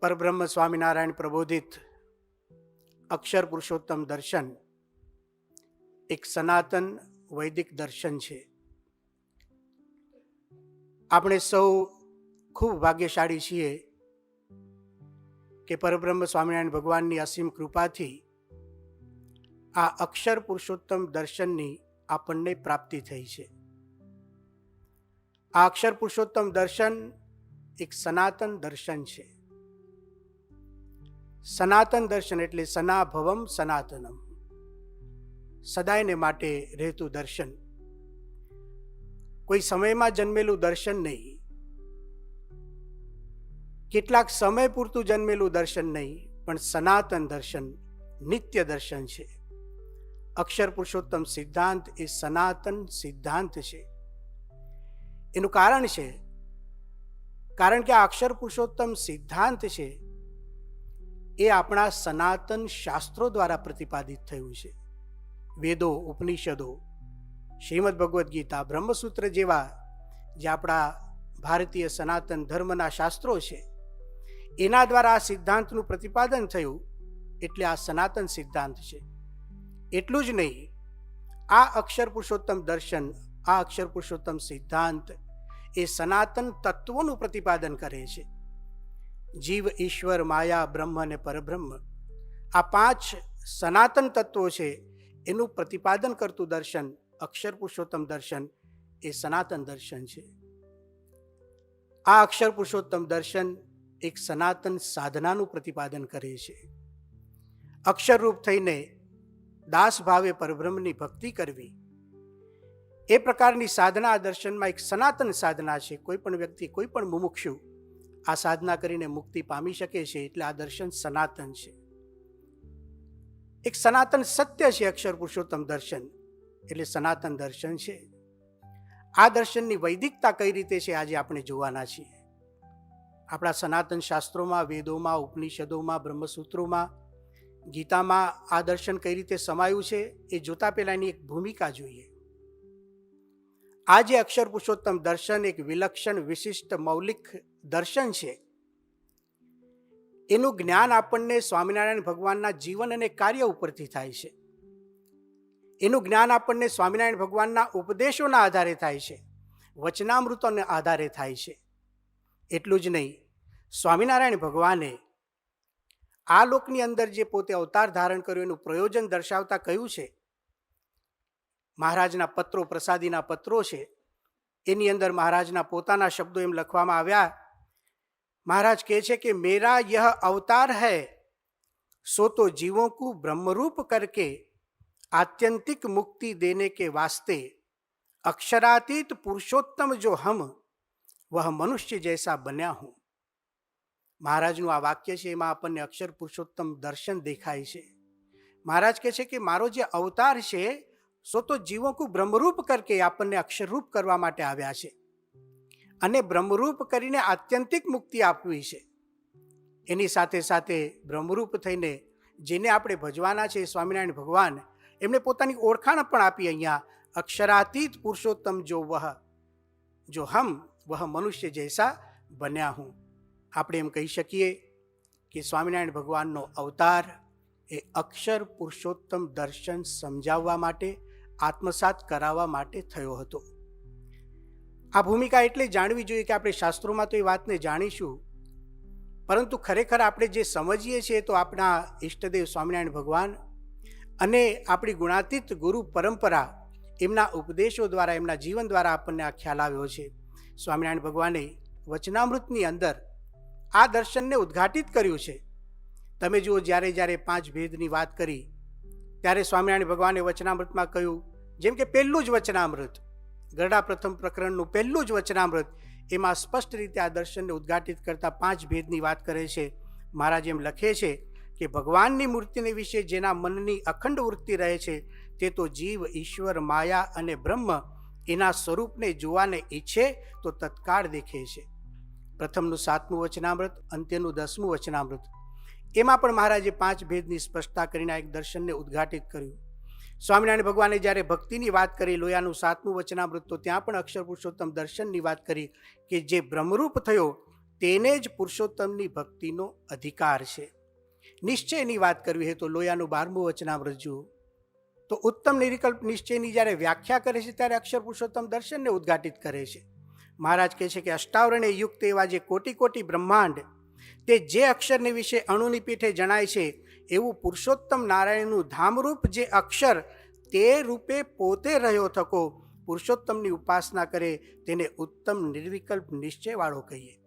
પરબ્રહ્મ સ્વામિનારાયણ પ્રબોધિત અક્ષર પુરુષોત્તમ દર્શન એક સનાતન વૈદિક દર્શન છે. આપણે સૌ ખૂબ ભાગ્યશાળી છીએ કે પરબ્રહ્મ સ્વામિનારાયણ ભગવાનની અસીમ કૃપાથી આ અક્ષર પુરુષોત્તમ દર્શનની આપણને પ્રાપ્તિ થઈ છે. આ અક્ષર પુરુષોત્તમ દર્શન એક સનાતન દર્શન છે. સનાતન દર્શન એટલે સનાભવમ સનાતનમ. સદાયને માટે રહેતું દર્શન. કોઈ સમયમાં જન્મેલું દર્શન નહીં. કેટલાક સમય પૂરતું જન્મેલું દર્શન નહીં, પણ સનાતન દર્શન, નિત્ય દર્શન છે. અક્ષર પુરુષોત્તમ સિદ્ધાંત એ સનાતન સિદ્ધાંત છે. એનું કારણ છે, કારણ કે આ અક્ષર પુરુષોત્તમ સિદ્ધાંત છે એ આપણા સનાતન શાસ્ત્રો દ્વારા પ્રતિપાદિત થયું છે. વેદો, ઉપનિષદો, શ્રીમદ ભગવદ્ ગીતા, બ્રહ્મસૂત્ર જેવા જે આપણા ભારતીય સનાતન ધર્મના શાસ્ત્રો છે, એના દ્વારા આ સિદ્ધાંતનું પ્રતિપાદન થયું એટલે આ સનાતન સિદ્ધાંત છે. એટલું જ નહીં, આ અક્ષર પુરુષોત્તમ દર્શન, આ અક્ષર પુરુષોત્તમ સિદ્ધાંત એ સનાતન તત્વોનું પ્રતિપાદન કરે છે. જીવ ઈશ્વર, માયા, બ્રહ્મ અને પરબ્રહ્મ. આ પાંચ સનાતન તત્વો છે, એનું પ્રતિપાદન કરતું દર્શન, અક્ષર પુરુષોત્તમ દર્શન, એ સનાતન દર્શન છે. આ અક્ષર પુરુષોત્તમ દર્શન એક સનાતન સાધનાનું પ્રતિપાદન કરે છે. અક્ષરરૂપ થઈને દાસ ભાવે પરબ્રહ્મની ભક્તિ કરવી. એ પ્રકારની સાધના આ દર્શનમાં એક સનાતન સાધના છે. કોઈ પણ વ્યક્તિ કોઈ પણ મુમુક્ષુ આ સાધના કરીને મુક્તિ પામી શકે છે એટલે આ દર્શન સનાતન છે. એક સનાતન સત્ય છે અક્ષર પુરુષોત્તમ દર્શન, એટલે સનાતન દર્શન છે. આ દર્શનની વૈદિકતા કઈ રીતે છે આજે આપણે જોવાના છીએ. આપણા સનાતન શાસ્ત્રોમાં, વેદોમાં, ઉપનિષદોમાં, બ્રહ્મસૂત્રોમાં, ગીતામાં આ દર્શન કઈ રીતે સમાયું છે એ જોતા પહેલાંની એક ભૂમિકા જોઈએ. આ જે અક્ષર પુરુષોત્તમ દર્શન એક વિલક્ષણ વિશિષ્ટ મૌલિક દર્શન છે. એનું જ્ઞાન આપણને સ્વામિનારાયણ ભગવાનના જીવન અને કાર્ય ઉપરથી થાય છે. એનું જ્ઞાન આપણને સ્વામિનારાયણ ભગવાનના ઉપદેશોના આધારે થાય છે. વચનામૃતોને આધારે થાય છે. એટલું જ નહીં, સ્વામિનારાયણ ભગવાને આ લોકની અંદર જે પોતે અવતાર ધારણ કર્યું, એનું પ્રયોજન દર્શાવતા કહ્યું છે. મહારાજના પત્રો, પ્રસાદીના પત્રો છે. એની અંદર મહારાજના પોતાના શબ્દો એમ લખવામાં આવ્યા મહારાજ કહે છે કે મેરા યહ અવતાર હૈ સો તો જીવોं को ब्रह्मरूप करके आत्यंतिक मुक्ति देने के वास्ते अक्षरातीत पुरुषोत्तम जो हम वह मनुष्य जैसा बन्या हूं મહારાજનું આ વાક્ય છે એમાં આપણને અક્ષર પુરુષોત્તમ દર્શન દેખાય છે મહારાજ કહે છે કે મારો જે અવતાર છે સો તો જીવો કો બ્રહ્મરૂપ કરકે આપણને અક્ષરરૂપ કરવા માટે આવ્યા છે અને બ્રહ્મરૂપ કરીને આત્યંતિક મુક્તિ આપવી છે. એની સાથે સાથે બ્રહ્મરૂપ થઈને જેને આપણે ભજવાના છે સ્વામિનારાયણ ભગવાન એમણે પોતાની ઓળખાણ પણ આપી અહીંયા, અક્ષરાતીત પુરુષોત્તમ જો વહ, જો હમ વહ મનુષ્ય જૈસા બન્યા હું. આપણે એમ કહી શકીએ કે સ્વામિનારાયણ ભગવાનનો અવતાર એ અક્ષર પુરુષોત્તમ દર્શન સમજાવવા માટે, આત્મસાત કરાવવા માટે થયો હતો. આ ભૂમિકા એટલે જાણવી જોઈએ કે આપણે શાસ્ત્રોમાં તો એ વાતને જાણીશું. પરંતુ ખરેખર આપણે જે સમજીએ છીએ તો આપણા ઈષ્ટદેવ સ્વામિનારાયણ ભગવાન અને આપણી ગુણાતીત ગુરુ પરંપરા એમના ઉપદેશો દ્વારા, એમના જીવન દ્વારા આપણને આ ખ્યાલ આવ્યો છે. સ્વામિનારાયણ ભગવાને વચનામૃતની અંદર આ દર્શનને ઉદ્ઘાટિત કર્યું છે. તમે જુઓ જ્યારે જ્યારે પાંચ ભેદની વાત કરી, ત્યારે સ્વામિનારાયણ ભગવાને વચનામૃતમાં કહ્યું, જેમ કે પહેલું જ વચનામૃત ગરડા પ્રથમ પ્રકરણનું પહેલું જ વચનામૃત, એમાં સ્પષ્ટ રીતે આ દર્શનને ઉદ્ઘાટિત કરતા પાંચ ભેદની વાત કરે છે. મહારાજ એમ લખે છે કે ભગવાનની મૂર્તિને વિશે જેના મનની અખંડ વૃત્તિ રહે છે, તે તો જીવ, ઈશ્વર, માયા અને બ્રહ્મ એના સ્વરૂપને જોવાને ઈચ્છે તો તત્કાળ દેખે છે. પ્રથમનું સાતમું વચનામૃત, અંત્યનું દસમું વચનામૃત. એમાં પણ મહારાજે પાંચ ભેદની સ્પષ્ટતા કરીને એક દર્શનને ઉદ્ઘાટિત કર્યું. સ્વામિનારાયણ ભગવાને જ્યારે ભક્તિની વાત કરી, લોયાનું સાતમું વચનામૃત, તો ત્યાં પણ અક્ષર પુરુષોત્તમ દર્શનની વાત કરી કે જે બ્રહ્મરૂપ થયો, તેને જ પુરુષોત્તમની ભક્તિનો અધિકાર છે. નિશ્ચયની વાત કરવી હોય તો લોયાનું બારમું વચનામૃત જુઓ. તો ઉત્તમ નિરિકલ્પ નિશ્ચયની જ્યારે વ્યાખ્યા કરે છે, ત્યારે અક્ષર પુરુષોત્તમ દર્શનને ઉદ્ઘાટિત કરે છે. મહારાજ કહે છે કે અષ્ટાવરણે યુક્ત એવા જે કોટી કોટી બ્રહ્માંડ, તે જે અક્ષરને વિશે અણુની પીઠે જણાય છે એવું પુરુષોત્તમ નારાયણનું ધામરૂપ જે અક્ષર તે રૂપે પોતે રહ્યો થકો, પુરુષોત્તમની ઉપાસના કરે તેને ઉત્તમ નિર્વિકલ્પ નિશ્ચયવાળો કહીએ.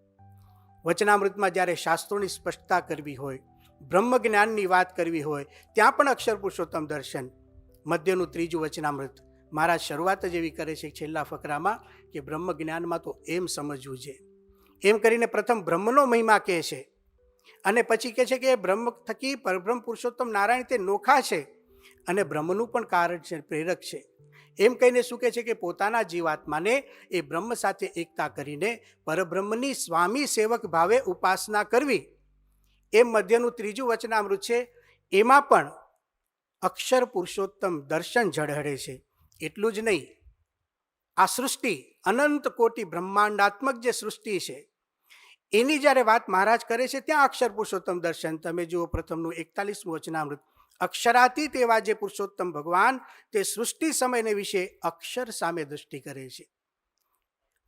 વચનામૃતમાં જ્યારે શાસ્ત્રોની સ્પષ્ટતા કરવી હોય બ્રહ્મ જ્ઞાનની વાત કરવી હોય, ત્યાં પણ અક્ષર પુરુષોત્તમ દર્શન. મધ્યનું ત્રીજું વચનામૃત મહારાજ શરૂઆત જ એવી કરે છે છેલ્લા ફકરામાં કે બ્રહ્મ જ્ઞાનમાં તો એમ સમજવું છે. એમ કરીને પ્રથમ બ્રહ્મનો મહિમા કહે છે. અને પછી કહે છે કે બ્રહ્મ થકી પરબ્રહ્મ પુરુષોત્તમ નારાયણ તે નોખા છે અને બ્રહ્મનું પણ કારણ છે, પ્રેરક છે. એમ કહીને શું કહે છે કે પોતાના જીવાત્માને એ બ્રહ્મ સાથે એકતા કરીને પરબ્રહ્મની સ્વામી સેવક ભાવે ઉપાસના કરવી. એમ મધ્યનું ત્રીજું વચનામૃત છે, એમાં પણ અક્ષર પુરુષોત્તમ દર્શન ઝળહળે છે. એટલું જ નહીં. આ સૃષ્ટિ અનંત કોટી બ્રહ્માંડાત્મક જે સૃષ્ટિ છે એની જ્યારે વાત મહારાજ કરે છે, ત્યાં અક્ષર પુરુષોત્તમ દર્શન. તમે જુઓ પ્રથમનું એકતાલીસમું વચનામૃત. અક્ષરાતીત એવા જે પુરુષોત્તમ ભગવાન, તે સૃષ્ટિ સમયને વિશે અક્ષર સામે દૃષ્ટિ કરે છે.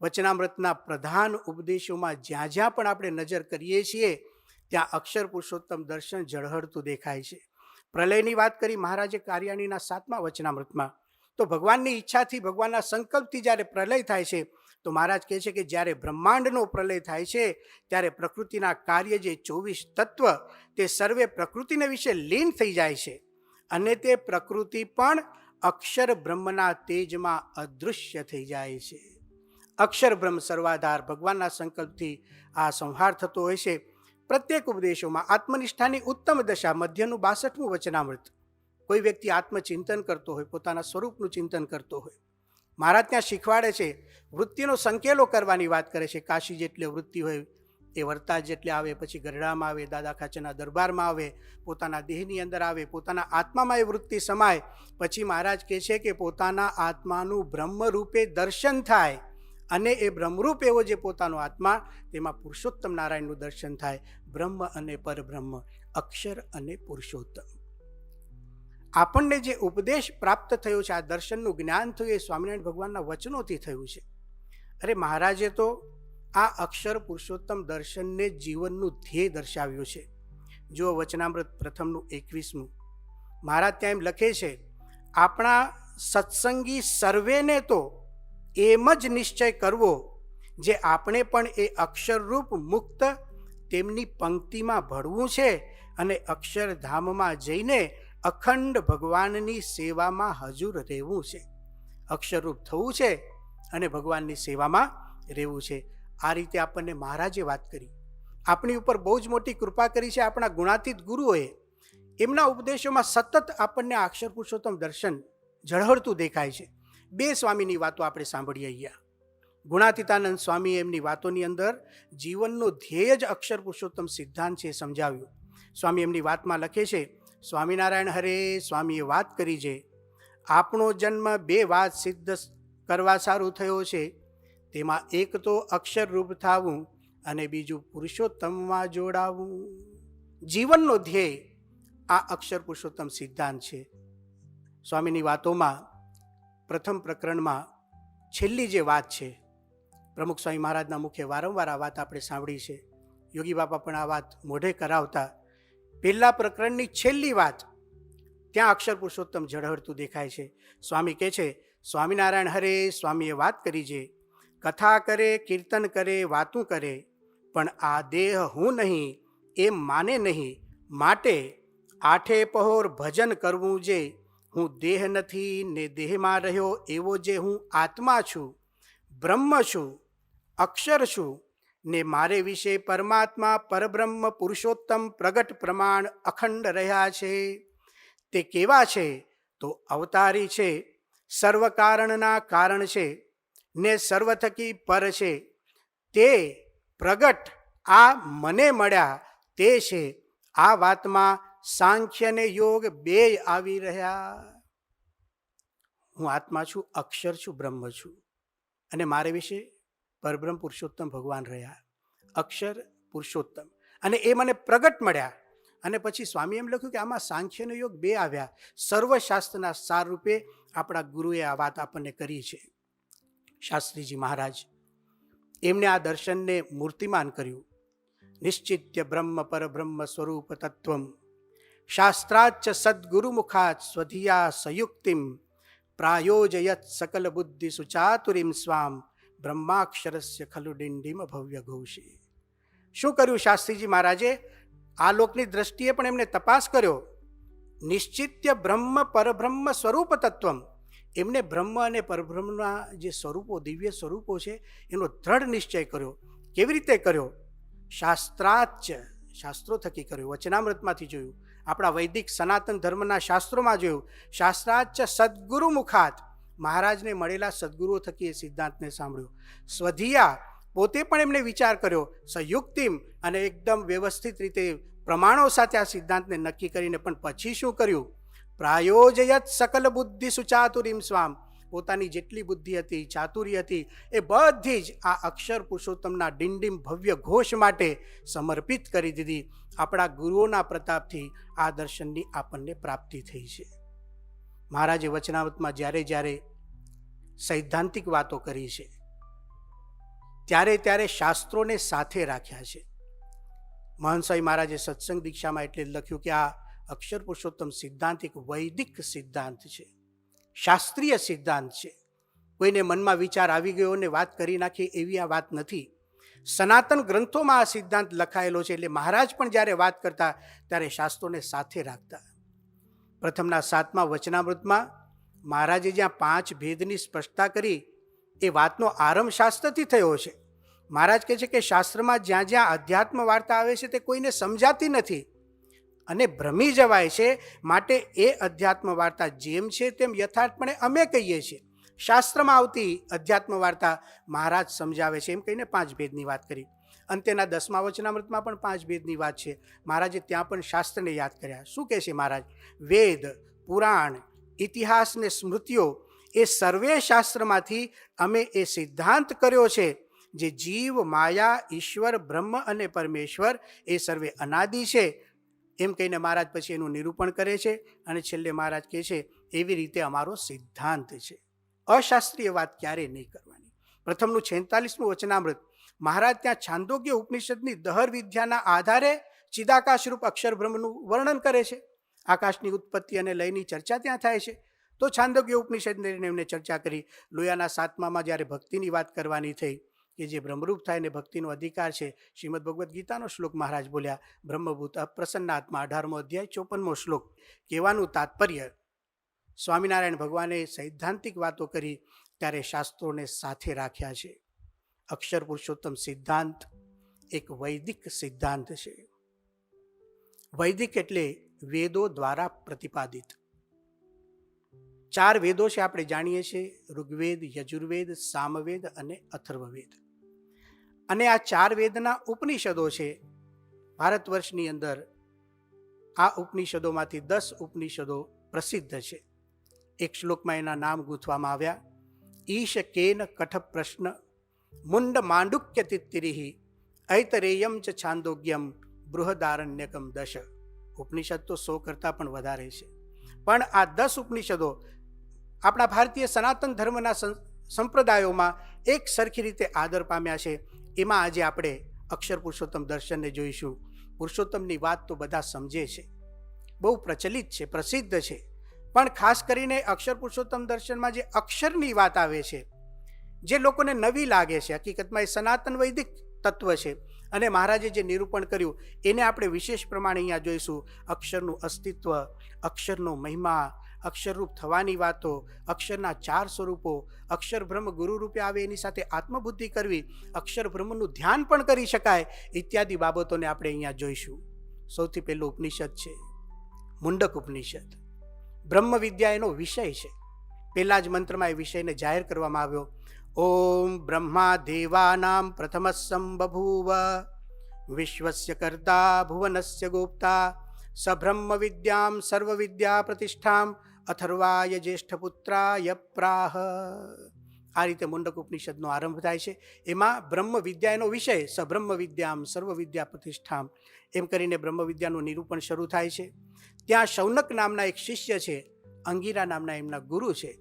વચનામૃતના પ્રધાન ઉપદેશોમાં જ્યાં જ્યાં પણ આપણે નજર કરીએ છીએ, ત્યાં અક્ષર પુરુષોત્તમ દર્શન ઝળહળતું દેખાય છે. પ્રલયની વાત કરી મહારાજે કાર્યાણીના સાતમા વચનામૃતમાં. તો ભગવાનની ઈચ્છાથી ભગવાનના સંકલ્પથી જ્યારે પ્રલય થાય છે તો મહારાજ કહે છે કે જ્યારે બ્રહ્માંડનો પ્રલય થાય છે, ત્યારે પ્રકૃતિના કાર્ય જે ચોવીસ તત્વ તે સર્વે પ્રકૃતિને વિશે લીન થઈ જાય છે અને તે પ્રકૃતિ પણ અક્ષર બ્રહ્મના તેજમાં અદૃશ્ય થઈ જાય છે. અક્ષર બ્રહ્મ સર્વાધાર ભગવાનના સંકલ્પથી આ સંહાર થતો હોય છે. પ્રત્યેક ઉપદેશોમાં આત્મનિષ્ઠાની ઉત્તમ દશા, મધ્યનું બાસઠમું વચનામૃત. કોઈ વ્યક્તિ આત્મચિંતન કરતો હોય, પોતાના સ્વરૂપનું ચિંતન કરતો હોય મહારાજ ત્યાં શીખવાડે છે, વૃત્તિનો સંકેલો કરવાની વાત કરે છે. કાશી જેટલી વૃત્તિ હોય, એ વર્તાજ જેટલે આવે, પછી ગરડામાં આવે, દાદા ખાચરના દરબારમાં આવે, પોતાના દેહની અંદર આવે, પોતાના આત્મામાં એ વૃત્તિ સમાય. પછી મહારાજ કહે છે કે પોતાના આત્માનું બ્રહ્મરૂપે દર્શન થાય અને એ બ્રહ્મરૂપ એવો જે પોતાનો આત્મા, તેમાં પુરુષોત્તમ નારાયણનું દર્શન થાય. બ્રહ્મ અને પરબ્રહ્મ, અક્ષર અને પુરુષોત્તમ. આપણને જે ઉપદેશ પ્રાપ્ત થયો છે, આ દર્શનનું જ્ઞાન થયું, એ સ્વામિનારાયણ ભગવાનના વચનોથી થયું છે. અરે મહારાજે તો આ અક્ષર પુરુષોત્તમ દર્શનને જીવનનું ધ્યેય દર્શાવ્યું છે. જો વચનામૃત પ્રથમનું એકવીસમું. મહારાજ ત્યાં એમ લખે છે, આપણા સત્સંગી સર્વેને તો એમ જ નિશ્ચય કરવો, જે આપણે પણ એ અક્ષરરૂપ મુક્ત તેમની પંક્તિમાં ભળવું છે અને અક્ષરધામમાં જઈને અખંડ ભગવાનની સેવામાં હજુર રહેવું છે. અક્ષરરૂપ થવું છે અને ભગવાનની સેવામાં રહેવું છે. આ રીતે આપણને મહારાજે વાત કરી. આપણી ઉપર બહુ જ મોટી કૃપા કરી છે આપણા ગુણાતીત ગુરુઓએ. એમના ઉપદેશોમાં સતત આપણને અક્ષર પુરુષોત્તમ દર્શન ઝળહળતું દેખાય છે. બે સ્વામીની વાતો આપણે સાંભળીએ અહીંયા. ગુણાતીતાનંદ સ્વામી એમની વાતોની અંદર જીવનનો ધ્યેય જ અક્ષર પુરુષોત્તમ સિદ્ધાંત છે સમજાવ્યું. સ્વામી એમની વાતમાં લખે છે સ્વામિનારાયણ હરે સ્વામીએ વાત કરી છે આપણો જન્મ બે વાત સિદ્ધ કરવા સારું થયો છે. તેમાં એક તો અક્ષરરૂપ થવું અને બીજું પુરુષોત્તમમાં જોડાવું. જીવનનો ધ્યેય આ અક્ષર પુરુષોત્તમ સિદ્ધાંત છે. સ્વામીની વાતોમાં પ્રથમ પ્રકરણમાં છેલ્લી જે વાત છે, પ્રમુખ સ્વામી મહારાજના મુખે વારંવાર આ વાત આપણે સાંભળી છે. યોગી બાપા પણ આ વાત મોઢે કરાવતા પહેલા પ્રકરણની છેલ્લી વાત. ત્યાં અક્ષર પુરુષોત્તમ ઝળહળતું દેખાય છે. સ્વામી કહે છે, સ્વામિનારાયણ હરે, સ્વામીએ વાત કરી છે. કથા કરે, કીર્તન કરે, વાતું કરે. પણ આ દેહ હું નહીં, એ માને નહીં. માટે આઠે પહોર ભજન કરવું જે. હું દેહ નથી, ને દેહમાં રહ્યો એવો જે હું આત્મા છું. બ્રહ્મ છું. અક્ષર છું. ને મારે વિશે પરમાત્મા પરબ્રહ્મ પુરુષોત્તમ પ્રગટ પ્રમાણ અખંડ રહ્યા છે. તે કેવા છે? તો અવતારી છે. સર્વ કારણના કારણ છે. ને સર્વ થકી પર છે. તે પ્રગટ આ મને મળ્યા તે છે. આ વાતમાં સાંખ્ય ને યોગ બે આવી રહ્યા. હું આત્મા છું, અક્ષર છું, બ્રહ્મ છું. અને મારે વિશે પરબ્રહ્મ પુરુષોત્તમ ભગવાન રહ્યા. અક્ષર પુરુષોત્તમ. અને એ મને પ્રગટ મળ્યા. અને પછી સ્વામી એમ લખ્યું કે આમાં સાંખ્યનો યોગ બે આવ્યા. સર્વશાસ્ત્રના સાર રૂપે આપણા ગુરુએ આ વાત આપણને કરી છે. શાસ્ત્રીજી મહારાજ એમને આ દર્શનને મૂર્તિમાન કર્યું. નિશ્ચિત્ય બ્રહ્મ પરબ્રહ્મ સ્વરૂપ તત્વમ શાસ્ત્રાચ્ચ સદગુરુમુખાત સ્વધિયા સંયુક્તિમ. પ્રાયોજયત સકલ બુદ્ધિ સુચાતુરીમ સ્વામ. બ્રહ્માક્ષરસ્ય ખલુ ડિંડીમ ભવ્ય ઘોષી. શું કર્યું શાસ્ત્રીજી મહારાજે? આ લોકની દ્રષ્ટિએ પણ એમને તપાસ કર્યો. નિશ્ચિત્ય બ્રહ્મ પરબ્રહ્મ સ્વરૂપ તત્વમ. એમને બ્રહ્મ અને પરબ્રહ્મના જે સ્વરૂપો, દિવ્ય સ્વરૂપો છે, એનો દ્રઢ નિશ્ચય કર્યો. કેવી રીતે કર્યો? શાસ્ત્રાચ્ચ શાસ્ત્રો થકી કર્યું. વચનામૃતમાંથી જોયું. આપણા વૈદિક સનાતન ધર્મના શાસ્ત્રોમાં જોયું. શાસ્ત્રાચ્ચ સદગુરુ મુખાત. મહારાજને મળેલા સદગુરુઓ થકી એ સિદ્ધાંતને સાંભળ્યો. સ્વધિયા પોતે પણ એમણે વિચાર કર્યો, સંયુક્તિમ અને એકદમ વ્યવસ્થિત રીતે પ્રમાણો સાથે આ સિદ્ધાંતને નક્કી કરીને પણ પછી શું કર્યું? પ્રાયોજયત સકલ બુદ્ધિ સુચાતુરીમ સ્વામ. પોતાની જેટલી બુદ્ધિ હતી, ચાતુરી હતી, એ બધી જ આ અક્ષર પુરુષોત્તમના ડિંડિમ ભવ્ય ઘોષ માટે સમર્પિત કરી દીધી. આપણા ગુરુઓના પ્રતાપથી આ દર્શનની આપણને પ્રાપ્તિ થઈ છે. મહારાજે વચનાવતમાં જ્યારે જ્યારે સૈદ્ધાંતિક વાતો કરી છે. ત્યારે ત્યારે શાસ્ત્રોને સાથે રાખ્યા છે. મહંસાઈ મહારાજે સત્સંગ દીક્ષામાં એટલે લખ્યું કે આ અક્ષર પુરુષોત્તમ સિદ્ધાંત એક વૈદિક સિદ્ધાંત છે. શાસ્ત્રીય સિદ્ધાંત છે. કોઈને મનમાં વિચાર આવી ગયો ને વાત કરી નાખી એવી આ વાત નથી. સનાતન ગ્રંથોમાં આ સિદ્ધાંત લખાયેલો છે એટલે મહારાજ પણ જ્યારે વાત કરતા ત્યારે શાસ્ત્રોને સાથે રાખતા. પ્રથમના સાતમા વચનામૃતમાં મહારાજે જ્યાં પાંચ ભેદની સ્પષ્ટતા કરી, એ વાતનો આરંભ શાસ્ત્રથી થયો છે. મહારાજ કહે છે કે શાસ્ત્રમાં જ્યાં જ્યાં અધ્યાત્મ વાર્તા આવે છે તે કોઈને સમજાતી નથી. અને ભ્રમી જવાય છે માટે એ અધ્યાત્મ વાર્તા જેમ છે તેમ યથાર્થપણે અમે કહીએ છીએ. શાસ્ત્રમાં આવતી અધ્યાત્મ વાર્તા મહારાજ સમજાવે છે એમ કહીને પાંચ ભેદની વાત કરી. અંતેના દસમા વચનામૃતમાં પણ પાંચ ભેદની વાત છે. મહારાજે ત્યાં પણ શાસ્ત્રને યાદ કર્યા. શું કહે છે મહારાજ? વેદ, પુરાણ ઇતિહાસ ને સ્મૃતિઓ એ સર્વે શાસ્ત્રમાંથી અમે એ સિદ્ધાંત કર્યો છે જે જીવ, માયા, ઈશ્વર, બ્રહ્મ અને પરમેશ્વર એ સર્વે અનાદિ છે. એમ કહીને મહારાજ પછી એનું નિરૂપણ કરે છે અને છેલ્લે મહારાજ કહે છે, એવી રીતે અમારો સિદ્ધાંત છે. અશાસ્ત્રીય વાત ક્યારેય નહીં કરવાની. પ્રથમનું છેતાલીસમું વચનામૃત. મહારાજ ત્યાં છાંદોગ્ય ઉપનિષદની દહર વિદ્યાના આધારે ચિદાકાશરૂપ અક્ષર બ્રહ્મનું વર્ણન કરે છે. આકાશની ઉત્પત્તિ અને લયની ચર્ચા ત્યાં થાય છે. તો છાંદોગ્ય ઉપનિષદને એમને ચર્ચા કરી. લોયાના સાતમામાં જ્યારે ભક્તિની વાત કરવાની થઈ, કે જે બ્રહ્મરૂપ થાય ને ભક્તિનો અધિકાર છે, શ્રીમદ ભગવદ્ ગીતાનો શ્લોક મહારાજ બોલ્યા, બ્રહ્મભૂત અપ્રસન્નાત્મા અઢારમો અધ્યાય, ચોપનમો શ્લોક. કહેવાનું તાત્પર્ય, સ્વામિનારાયણ ભગવાને સૈદ્ધાંતિક વાતો કરી, ત્યારે શાસ્ત્રોને સાથે રાખ્યા છે. અક્ષર પુરુષોત્તમ સિદ્ધાંત એક વૈદિક સિદ્ધાંત છે. વૈદિક એટલે વેદો દ્વારા પ્રતિપાદિત. ચાર વેદો છે આપણે જાણીએ છીએ, ઋગ્વેદ, યજુર્વેદ, સામવેદ અને અથર્વવેદ. અને આ ચાર વેદના ઉપનિષદો છે. ભારત વર્ષની અંદર આ ઉપનિષદોમાંથી દસ ઉપનિષદો પ્રસિદ્ધ છે. એક શ્લોકમાં એના નામ ગૂંથવામાં આવ્યા, ઈશ કેન કઠ પ્રશ્ન મુંડ માંડુક્ય તિત્તિરિહી ઐતરેયમ છાંદોગ્યમ બૃહદારણ્યકમ દશ. ઉપનિષદ તો સો કરતાં પણ વધારે છે. પણ આ દસ ઉપનિષદો આપણા ભારતીય સનાતન ધર્મના સંપ્રદાયોમાં એક સરખી રીતે આદર પામ્યા છે. એમાં આજે આપણે અક્ષર પુરુષોત્તમ દર્શનને જોઈશું. પુરુષોત્તમની વાત તો બધા સમજે છે. બહુ પ્રચલિત છે, પ્રસિદ્ધ છે. પણ ખાસ કરીને અક્ષર પુરુષોત્તમ દર્શનમાં જે અક્ષરની વાત આવે છે, જે લોકોને નવી લાગે છે, હકીકતમાં એ સનાતન વૈદિક તત્વ છે. અને મહારાજે જે નિરૂપણ કર્યું, એને આપણે વિશેષ પ્રમાણે અહીંયા જોઈશું. અક્ષરનું અસ્તિત્વ, અક્ષરનો મહિમા, અક્ષરરૂપ થવાની વાતો, અક્ષરના ચાર સ્વરૂપો, અક્ષર બ્રહ્મ ગુરુ રૂપે આવે એની સાથે આત્મબુદ્ધિ કરવી, અક્ષર બ્રહ્મનું ધ્યાન પણ કરી શકાય ઇત્યાદિ બાબતોને આપણે અહીંયા જોઈશું. સૌથી પહેલું ઉપનિષદ છે, મુંડક ઉપનિષદ. બ્રહ્મ વિદ્યા એનો વિષય છે. પહેલા જ મંત્રમાં એ વિષયને જાહેર કરવામાં આવ્યો. ઓમ બ્રહ્મા દેવાનામ પ્રથમ સંબભૂવ વિશ્વસ્ય કર્તા ભુવનસ્ય ગોપ્તા સબ્રહ્મ વિદ્યામ સર્વ વિદ્યા પ્રતિષ્ઠામ અથર્વાય જ્યેષ્ઠપુત્રાય પ્રાહ આ રીતે મુંડક ઉપનિષદનો આરંભ થાય છે. એમાં બ્રહ્મ વિદ્યાનો વિષય સબ્રહ્મ વિદ્યામ સર્વ વિદ્યા પ્રતિષ્ઠામ એમ કરીને બ્રહ્મ વિદ્યાનું નિરૂપણ શરૂ થાય છે. ત્યાં શૌનક નામના એક શિષ્ય છે, અંગીરા નામના એમના ગુરુ છે.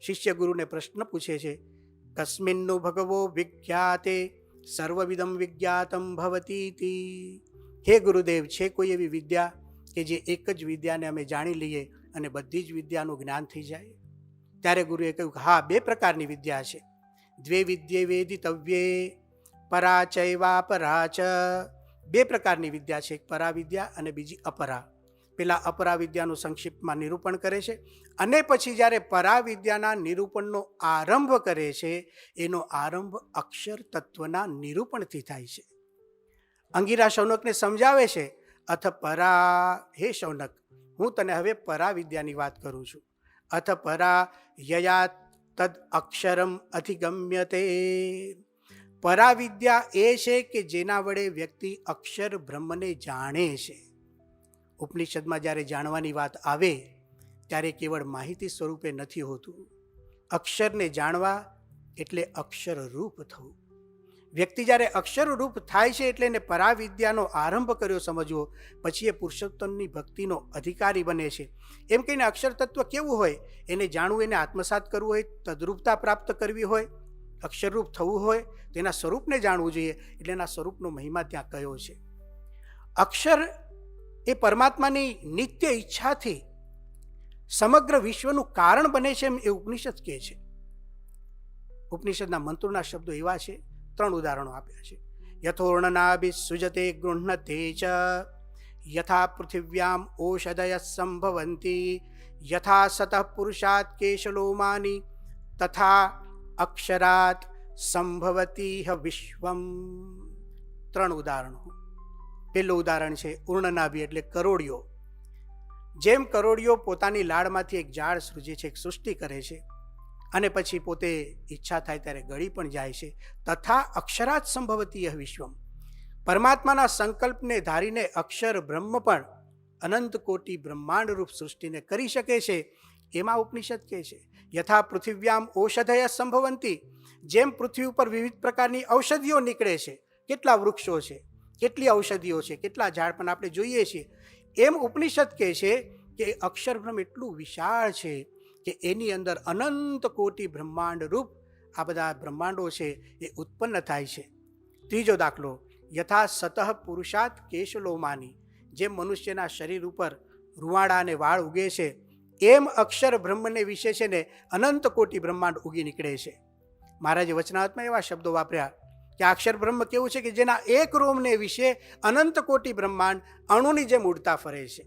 શિષ્ય ગુરુને પ્રશ્ન પૂછે છે કસ્મિન્નો ભગવો વિખ્યાતે સર્વવિદમ વિજ્ઞાતમ ભવતી હે ગુરુદેવ છે કોઈ એવી વિદ્યા કે જે એક જ વિદ્યાને અમે જાણી લઈએ અને બધી જ વિદ્યાનું જ્ઞાન થઈ જાય? ત્યારે ગુરુએ કહ્યું કે હા, બે પ્રકારની વિદ્યા છે. દ્વે વિદ્યે વેદિતવ્યે, પરા ચૈવા પરા ચ. બે પ્રકારની વિદ્યા છે, એક પરા વિદ્યા અને બીજી અપરા. પેલા અપરાવિદ્યાનું સંક્ષિપ્તમાં નિરૂપણ કરે છે અને પછી જ્યારે પરાવિદ્યાના નિરૂપણનો આરંભ કરે છે, એનો આરંભ અક્ષર તત્વના નિરૂપણથી થાય છે. અંગીરા શૌનકને સમજાવે છે, અથ પરા, હે શૌનક, હું તને હવે પરાવિદ્યાની વાત કરું છું. અથ પરા યયા તદ અક્ષરમ અધિગમ્યતે. પરાવિદ્યા એ છે કે જેના વડે વ્યક્તિ અક્ષર બ્રહ્મને જાણે છે. ઉપનિષદમાં જ્યારે જાણવાની વાત આવે, ત્યારે કેવળ માહિતી સ્વરૂપે નથી હોતું. અક્ષરને જાણવા એટલે અક્ષરરૂપ થવું. વ્યક્તિ જ્યારે અક્ષરરૂપ થાય છે એટલે એને પરાવિદ્યાનો આરંભ કર્યો સમજવો, પછી એ પુરુષોત્તમની ભક્તિનો અધિકારી બને છે. એમ કહીને અક્ષર તત્વ કેવું હોય? એને જાણવું, એને આત્મસાત કરવું હોય, તદરૂપતા પ્રાપ્ત કરવી હોય, અક્ષરરૂપ થવું હોય તેના સ્વરૂપને જાણવું જોઈએ, એટલે એના સ્વરૂપનો મહિમા ત્યાં કયો છે. અક્ષર એ પરમાત્માની નિત્ય ઈચ્છાથી સમગ્ર વિશ્વનું કારણ બને છે એમ એ ઉપનિષદ કહે છે. ઉપનિષદના મંત્રોના શબ્દો એવા છે, ત્રણ ઉદાહરણો આપ્યા છે. યથોર્ણનાભિ સુજતે ગૃહ્ણતે ચ, યથા પૃથિવ્યામ ઔષધય સંભવંતી, યથા સતઃ પુરુષાત કેશલોમાની તથા અક્ષરાત સંભવતી વિશ્વમ. ત્રણ ઉદાહરણો. પહેલું ઉદાહરણ છે ઉર્ણનાભી એટલે કરોડિયો. જેમ કરોડિયો પોતાની લાળમાંથી એક ઝાડ સૃજે છે, એક સૃષ્ટિ કરે છે અને પછી પોતે ઈચ્છા થાય ત્યારે ગળી પણ જાય છે. તથા અક્ષરાત સંભવતી વિશ્વમ. પરમાત્માના સંકલ્પને ધારીને અક્ષર બ્રહ્મ પણ અનંત કોટી બ્રહ્માંડ રૂપ સૃષ્ટિને કરી શકે છે, એમાં ઉપનિષદ કહે છે, યથા પૃથિવ્યામ ઔષધય સંભવંતી. જેમ પૃથ્વી ઉપર વિવિધ પ્રકારની ઔષધિઓ નીકળે છે, કેટલા વૃક્ષો છે કેટલી ઔષધિઓ છે, કેટલા ઝાડ પણ આપણે જોઈએ છીએ. એમ ઉપનિષદ કહે છે કે અક્ષરબ્રહ્મ એટલું વિશાળ છે કે એની અંદર અનંત કોટી બ્રહ્માંડ રૂપ આ બધા બ્રહ્માંડો છે એ ઉત્પન્ન થાય છે. ત્રીજો દાખલો, યથા સતઃ પુરુષાત કેશલોમાની જેમ મનુષ્યના શરીર ઉપર રૂવાડા અને વાળ ઉગે છે, એમ અક્ષર બ્રહ્મને વિશે છે ને અનંત કોટી બ્રહ્માંડ ઉગી નીકળે છે. મહારાજે વચનાત્મા એવા શબ્દો વાપર્યા કે અક્ષર બ્રહ્મ કેવું છે કે જેના એક રોમને વિશે અનંત કોટી બ્રહ્માંડ અણુની જેમ ઉડતા ફરે છે.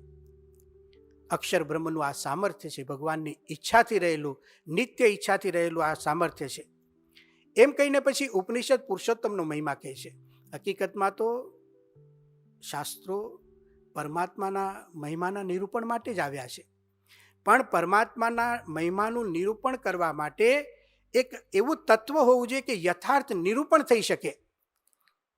અક્ષર બ્રહ્મનું આ સામર્થ્ય છે, ભગવાનની ઈચ્છાથી રહેલું, નિત્ય ઈચ્છાથી રહેલું આ સામર્થ્ય છે. એમ કહીને પછી ઉપનિષદ પુરુષોત્તમનો મહિમા કહે છે. હકીકતમાં તો શાસ્ત્રો પરમાત્માના મહિમાના નિરૂપણ માટે જ આવ્યા છે. પણ પરમાત્માના મહિમાનું નિરૂપણ કરવા માટે એક એવું તત્વ હોવું જોઈએ કે યથાર્થ નિરૂપણ થઈ શકે.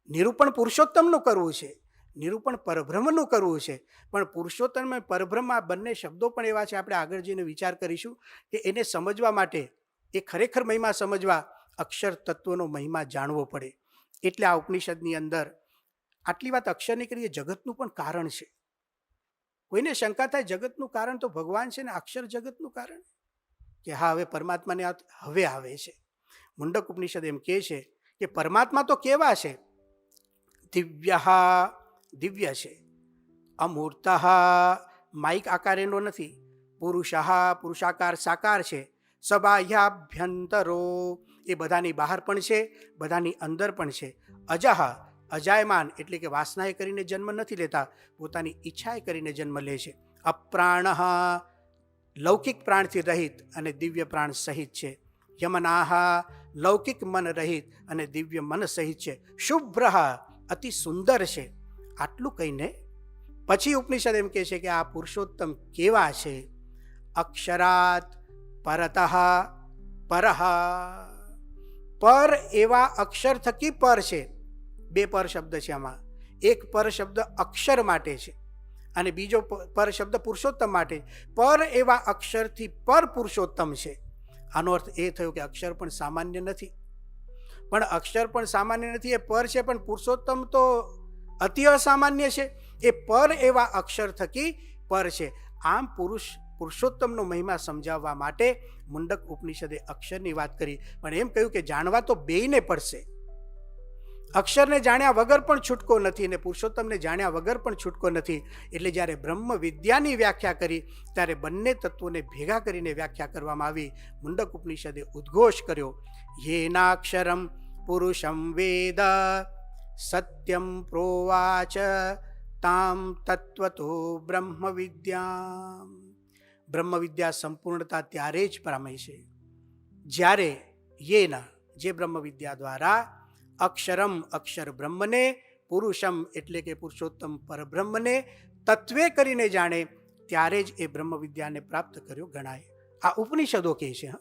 નિરૂપણ પુરુષોત્તમનું કરવું છે. નિરૂપણ પરબ્રહ્મનું કરવું છે. પણ પુરુષોત્તમ અને પરબ્રહ્મ આ બંને શબ્દો પણ એવા છે, આપણે આગળ જઈને વિચાર કરીશું કે એને સમજવા માટે, એ ખરેખર મહિમા સમજવા અક્ષર તત્વનો મહિમા જાણવો પડે. એટલે આ ઉપનિષદની અંદર આટલી વાત અક્ષરની કરીએ, જગતનું પણ કારણ છે. કોઈને શંકા થાય જગતનું કારણ તો ભગવાન છે ને, અક્ષર જગતનું કારણ? કે હા, હવે પરમાત્માને હવે આવે છે. મુંડક ઉપનિષદ એમ કહે છે કે પરમાત્મા તો કેવા છે? દિવ્ય દિવ્ય છે. અમૂર્ત માઇક આકારેનો નથી. પુરુષ પુરુષાકાર, સાકાર છે. સબાહ્યાભ્યંતરો. એ બધાની બહાર પણ છે, બધાની અંદર પણ છે. અજહ, અજાયમાન એટલે કે વાસનાએ કરીને જન્મ નથી લેતા, પોતાની ઈચ્છાએ કરીને જન્મ લે છે. અપ્રાણ લૌકિક પ્રાણથી રહિત અને દિવ્ય પ્રાણ સહિત છે. યમનાહા, લૌકિક મન રહિત અને દિવ્ય મન સહિત છે. શુભ્ર, અતિ સુંદર છે. આટલું કહીને પછી ઉપનિષદ એમ કહે છે કે આ પુરુષોત્તમ કેવા છે? અક્ષરાત પરત પર પર એવા અક્ષર થકી પર છે. બે પર શબ્દ છે આમાં. એક પર શબ્દ અક્ષર માટે છે. અને બીજો પર શબ્દ પુરુષોત્તમ માટે, પર એવા અક્ષરથી પર પુરુષોત્તમ છે. આનો અર્થ એ થયો કે અક્ષર પણ સામાન્ય નથી. પણ અક્ષર પણ સામાન્ય નથી, એ પર છે, પણ પુરુષોત્તમ તો અતિ અસામાન્ય છે. એ પર એવા અક્ષર થકી પર છે. આમ પુરુષ, પુરુષોત્તમનો મહિમા સમજાવવા માટે મુંડક ઉપનિષદે અક્ષરની વાત કરી. પણ એમ કહ્યું કે જાણવા તો બેયને પડશે. અક્ષરને જાણ્યા વગર પણ છૂટકો નથી અને પુરુષોત્તમને જાણ્યા વગર પણ છૂટકો નથી. એટલે જ્યારે બ્રહ્મ વિદ્યાની વ્યાખ્યા કરી, ત્યારે બંને તત્વોને ભેગા કરીને વ્યાખ્યા કરવામાં આવી. મુંડક ઉપનિષદે ઉદ્ઘોષ કર્યો, યેનાક્ષરમ પુરુષમ વેદ, સત્યમ પ્રોવાચ, તામ તત્વતો બ્રહ્મ વિદ્યા બ્રહ્મ વિદ્યા સંપૂર્ણતા ત્યારે જ પામે છે. જ્યારે યેના, જે બ્રહ્મ વિદ્યા દ્વારા અક્ષરમ અક્ષર બ્રહ્મને, પુરુષમ એટલે કે પુરુષોત્તમ પરબ્રહ્મને, તત્વે કરીને જાણે ત્યારે જ એ બ્રહ્મ વિદ્યાને પ્રાપ્ત કર્યો ગણાય. આ ઉપનિષદો કહે છે, હા.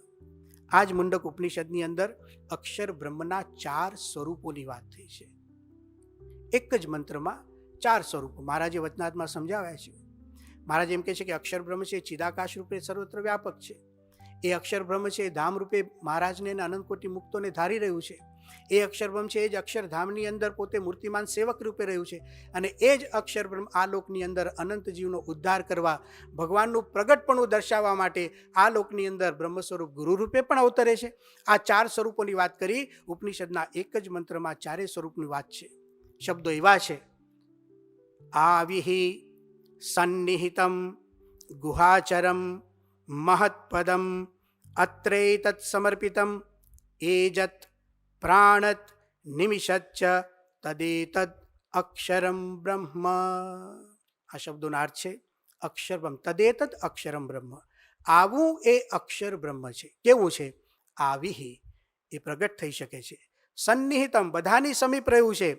આ જ મુંડક ઉપનિષદની અંદર અક્ષર બ્રહ્મના ચાર સ્વરૂપોની વાત થઈ છે. એક જ મંત્રમાં ચાર સ્વરૂપો. મહારાજે વચનાત્મા સમજાવ્યા છે. મહારાજ એમ કહે છે કે અક્ષર બ્રહ્મ છે, ચિદાકાશ રૂપે સર્વત્ર વ્યાપક છે. એ અક્ષરબ્રહ્મ છે, એ ધામ મહારાજને અને અનંતકોટી મુક્તોને ધારી રહ્યું છે. એ અક્ષરબ્રહ્મ છે, એ જ અક્ષરધામની અંદર પોતે મૂર્તિમાન સેવક રૂપે રહ્યું છે અને એ જ અક્ષરબ્રહ્મ આ લોકની અંદર અનંત જીવનો ઉદ્ધાર કરવા, ભગવાનનું પ્રગટપણું દર્શાવવા માટે આ લોકની અંદર બ્રહ્મ સ્વરૂપ ગુરુ રૂપે પણ અવતરે છે. આ ચાર સ્વરૂપોની વાત કરી, ઉપનિષદના એક જ મંત્રમાં ચારેય સ્વરૂપની વાત છે. શબ્દો એવા છે. આવિહિ સન્નિહિતમ ગુહાચરમ મહત્પદમ અત્રૈતત્ સમર્પિતમ એજત પ્રાણત નિમિષચ્ચ તદેતદ અક્ષરમ બ્રહ્મ આ શબ્દોનો અર્થ છે અક્ષર બ્રહ્મ તદેતદ અક્ષરમ બ્રહ્મ આવું એ અક્ષર બ્રહ્મ છે। કેવું છે? આવી એ પ્રગટ થઈ શકે છે। સન્નિહિતમ, બધાની સમીપ રહ્યું છે।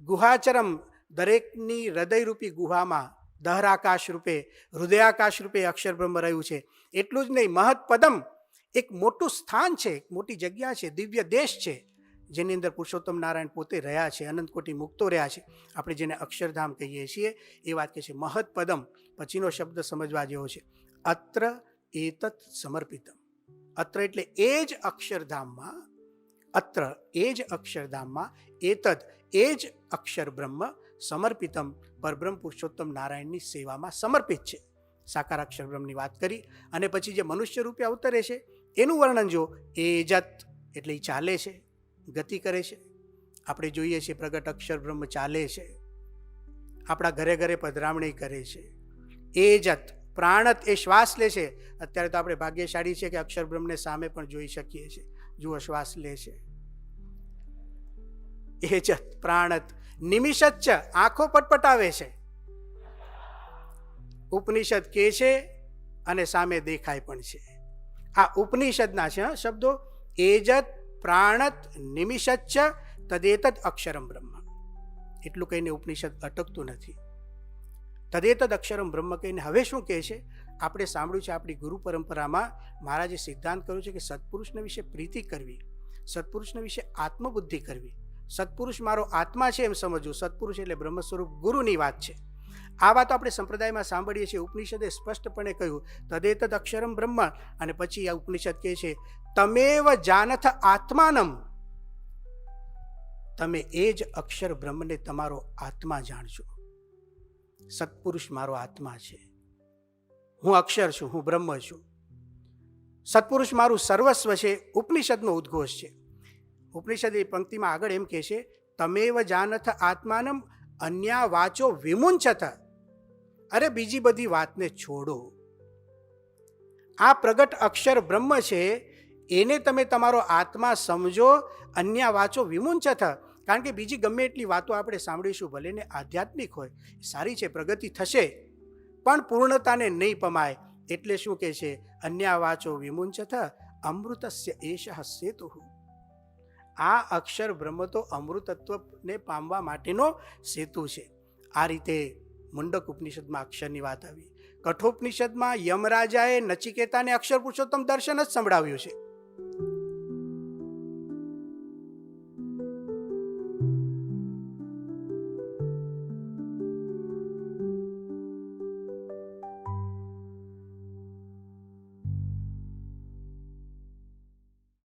ગુહાચરમ, દરેકની હૃદયરૂપી ગુહામાં દહરાકાશ રૂપે, હૃદયાકાશ રૂપે અક્ષર બ્રહ્મ રહ્યું છે। એટલું જ નહીં મહત્પદમ એક મોટું સ્થાન છે, એક મોટી જગ્યા છે, દિવ્ય દેશ છે, જેની અંદર પુરુષોત્તમ નારાયણ પોતે રહ્યા છે, અનંત કોટી મુક્તો રહ્યા છે. આપણે જેને અક્ષરધામ કહીએ છીએ, એ વાત કહે છે મહત્પદમ પછીનો શબ્દ સમજવા જેવો છે. અત્ર એતત સમર્પિતમ. અત્ર એટલે એ જ અક્ષરધામમાં, અત્ર એ જ અક્ષરધામમાં એતદ, એ જ અક્ષર બ્રહ્મ સમર્પિતમ પરબ્રહ્મ પુરુષોત્તમ નારાયણની સેવામાં સમર્પિત છે. સાકાર અક્ષર બ્રહ્મની વાત કરી અને પછી જે મનુષ્ય રૂપે અવતરે છે, એનું વર્ણન જો એ જત એટલે એ ચાલે છે, ગતિ કરે છે. આપણે જોઈએ છીએ પ્રગટ અક્ષર બ્રહ્મ ચાલે છે. આપણા ઘરે ઘરે પધરામણી કરે છે. એ જત, પ્રાણત એ શ્વાસ લે છે. અત્યારે તો આપણે ભાગ્યશાળી છે કે અક્ષર બ્રહ્મને સામે પણ જોઈ શકીએ છીએ. જુઓ શ્વાસ લે છે. એ જત, પ્રાણત, નિમિષચ્ચ, આંખો પટપટાવે છે. ઉપનિષદ કે છે અને સામે દેખાય પણ છે. આ ઉપનિષદના છે શબ્દો, એજત પ્રાણત નિમિષચ્ચ તદેતદ અક્ષરમ બ્રહ્મ. એટલું કહીને ઉપનિષદ અટકતું નથી. તદેતદ અક્ષરમ બ્રહ્મ કહીને હવે શું કહે છે? આપણે સાંભળ્યું છે, આપણી ગુરુ પરંપરામાં મહારાજે સિદ્ધાંત કર્યો છે કે સત્પુરુષને વિશે પ્રીતિ કરવી, સત્પુરુષને વિશે આત્મબુદ્ધિ કરવી. સત્પુરુષ મારો આત્મા છે એમ સમજવું. સત્પુરુષ એટલે બ્રહ્મ સ્વરૂપ ગુરુની વાત છે. આ વાત આપણે સંપ્રદાયમાં સાંભળીએ છીએ. ઉપનિષદે સ્પષ્ટપણે કહ્યું, તદેતદ અક્ષરમ બ્રહ્મ. અને પછી આ ઉપનિષદ કહે છે, તમેવ જાનથ આત્માનમ. તમે એ જ અક્ષર બ્રહ્મને તમારો આત્મા જાણજો. સત્પુરુષ મારો આત્મા છે. હું અક્ષર છું, હું બ્રહ્મ છું. સત્પુરુષ મારું સર્વસ્વ છે. ઉપનિષદનો ઉદ્ઘોષ છે. ઉપનિષદ એ પંક્તિમાં આગળ એમ કહે છે, તમેવ જાનથ આત્માનમ અન્યા વાચો વિમુંચત અરે બીજી બધી વાતને છોડો. આ પ્રગટ અક્ષર બ્રહ્મ છે, એને તમે તમારો આત્મા સમજો, અન્ય વાંચો વિમુંચત. કારણ કે બીજી ગમે એટલી વાતો આપણે સાંભળીશું, ભલે ને આધ્યાત્મિક હોય, સારી છે, પ્રગતિ થશે, પણ પૂર્ણતાને નહીં પમાય. એટલે શું કહે છે? અન્ય વાંચો વિમુંચત, અમૃતસ્ય એશ સેતુ. આ અક્ષર બ્રહ્મ તો અમૃતત્વને પામવા માટેનો સેતુ છે. આ રીતે મુંડક ઉપનિષદમાં અક્ષરની વાત આવી. કઠોપનિષદમાં યમરાજાએ નચિકેતાને અક્ષર પુરુષોત્તમ દર્શન જ સંભળાવ્યું છે.